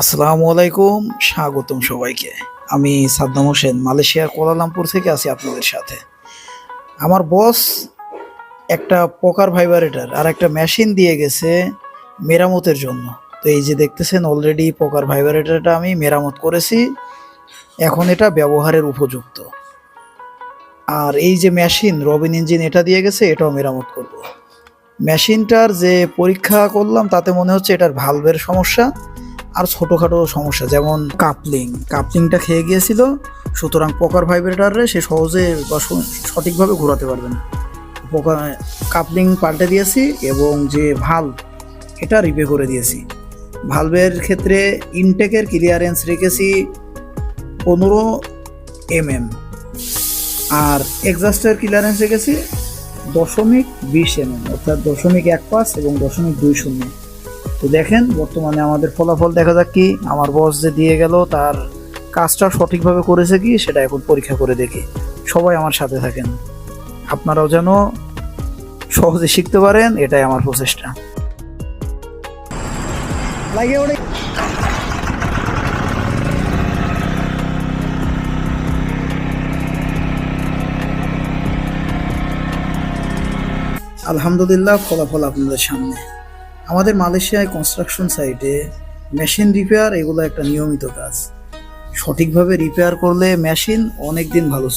আসসালামু আলাইকুম, স্বাগতম সবাইকে। আমি সাদ্দাম হোসেন, মালয়েশিয়ার কোলালামপুর থেকে আছি আপনাদের সাথে। আমার বস একটা পকার ভাইবারেটার আর একটা মেশিন দিয়ে গেছে মেরামতের জন্য। তো এই যে দেখতেছেন অলরেডি পকার ভাইবারেটারটা আমি মেরামত করেছি। এখন এটা ব্যবহারের উপযুক্ত। আর এই যে মেশিন, রবিন ইঞ্জিন এটা দিয়ে গেছে, এটাও মেরামত করব। মেশিনটার যে পরীক্ষা করলাম, তাতে মনে হচ্ছে এটার ভালভের সমস্যা। আর ছোটোখাটো সমস্যা, যেমন কাপলিং। কাপলিংটা খেয়ে গিয়েছিল, সুতরাং পকার ভাইব্রেটারে সে সহজে বা সঠিকভাবে ঘোরাতে পারবে না। পোকার কাপলিং পাল্টে দিয়েছি এবং যে ভাল্ব এটা রিপে করে দিয়েছি। ভালভের ক্ষেত্রে ইনটেকের ক্লিয়ারেন্স রেখেছি পনেরো এমএম। আর এক্সাস্টের ক্লিয়ারেন্স রেখেছি দশমিক বিশ এমএম, অর্থাৎ দশমিক এক পাঁচ এবং দশমিক দুই শূন্য। তো দেখেন বর্তমানে আমাদের ফলাফল দেখা যাক কি। আমার বস যে দিয়ে গেল তার কাজটা সঠিকভাবে করেছে কি সেটা এখন পরীক্ষা করে দেখি। সবাই আমার সাথে থাকেন। আপনারাও যেন সহজে শিখতে পারেন এটাই আমার প্রচেষ্টা। লাগে আলহামদুলিল্লাহ ফলাফল আপনাদের সামনে। আমাদের মালয়েশিয়ায় কনস্ট্রাকশন সাইটে মেশিন রিপেয়ার এগুলো একটা নিয়মিত কাজ। সঠিকভাবে রিপেয়ার করলে মেশিন অনেক দিন ভালো